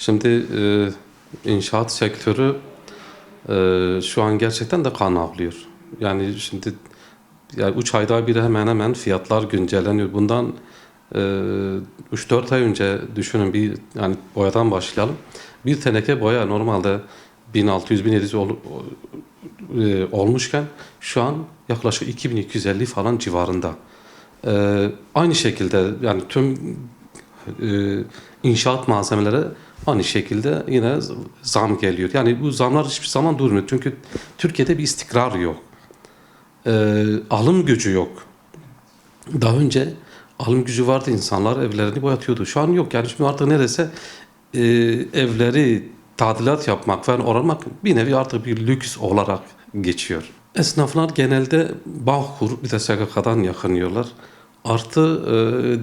Şimdi e, inşaat sektörü e, şu an gerçekten de kan ağlıyor. Yani şimdi yani 3 ayda bir hemen hemen fiyatlar güncelleniyor. Bundan e, 3-4 ay önce düşünün bir yani boyadan başlayalım. Bir teneke boya normalde 1600-1700 ol, e, olmuşken şu an yaklaşık 2250 falan civarında. E, aynı şekilde yani tüm inşaat malzemelere aynı şekilde yine zam geliyor. Yani bu zamlar hiçbir zaman durmuyor. Çünkü Türkiye'de bir istikrar yok. E, alım gücü yok. Daha önce alım gücü vardı insanlar evlerini boyatıyordu. Şu an yok. Yani şimdi artık neredeyse e, evleri tadilat yapmak ve oranmak bir nevi artık bir lüks olarak geçiyor. Esnaflar genelde Bağkur bir de SGK'dan yakınıyorlar. Artı e,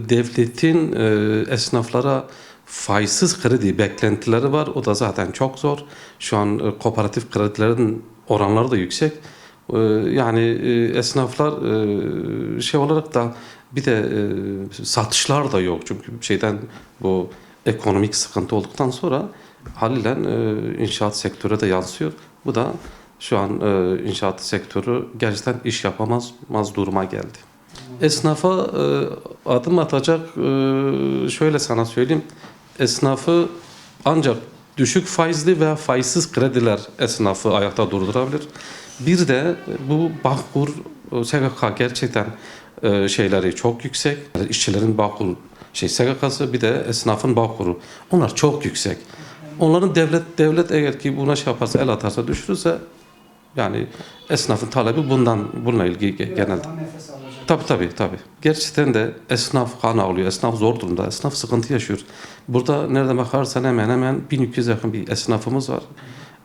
devletin e, esnaflara faizsiz kredi beklentileri var. O da zaten çok zor. Şu an e, kooperatif kredilerin oranları da yüksek. E, yani e, esnaflar e, şey olarak da bir de e, satışlar da yok. Çünkü şeyden bu ekonomik sıkıntı olduktan sonra haliyle e, inşaat sektörü de yansıyor. Bu da şu an e, inşaat sektörü gerçekten iş yapamaz maz duruma geldi. Esnafa e, adım atacak e, şöyle sana söyleyeyim. Esnafı ancak düşük faizli veya faizsiz krediler esnafı ayakta durdurabilir. Bir de bu Bağkur e, SGK gerçekten e, şeyleri çok yüksek. İşçilerin Bağkur şey SGK'sı bir de esnafın Bağkur'u. Onlar çok yüksek. Onların devlet devlet eğer ki buna şey yaparsa el atarsa düşürürse yani esnafın talebi bundan bununla ilgili ge- genelde. Tabii tabii tabii. Gerçekten de esnaf kan ağlıyor. Esnaf zor durumda. Esnaf sıkıntı yaşıyor. Burada nerede bakarsan hemen hemen 1200 yakın bir esnafımız var.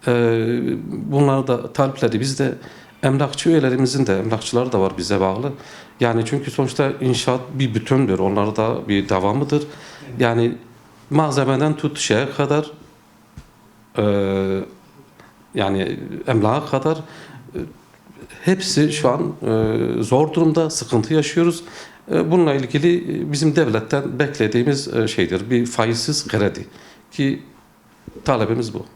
Ee, bunlar da talepleri bizde emlakçı üyelerimizin de emlakçılar da var bize bağlı. Yani çünkü sonuçta inşaat bir bütündür. Onlar da bir devamıdır. Yani malzemeden tut şeye kadar e, yani emlağa kadar e, hepsi şu an e, zor durumda, sıkıntı yaşıyoruz. E, bununla ilgili e, bizim devletten beklediğimiz şeydir bir faizsiz kredi ki talebimiz bu.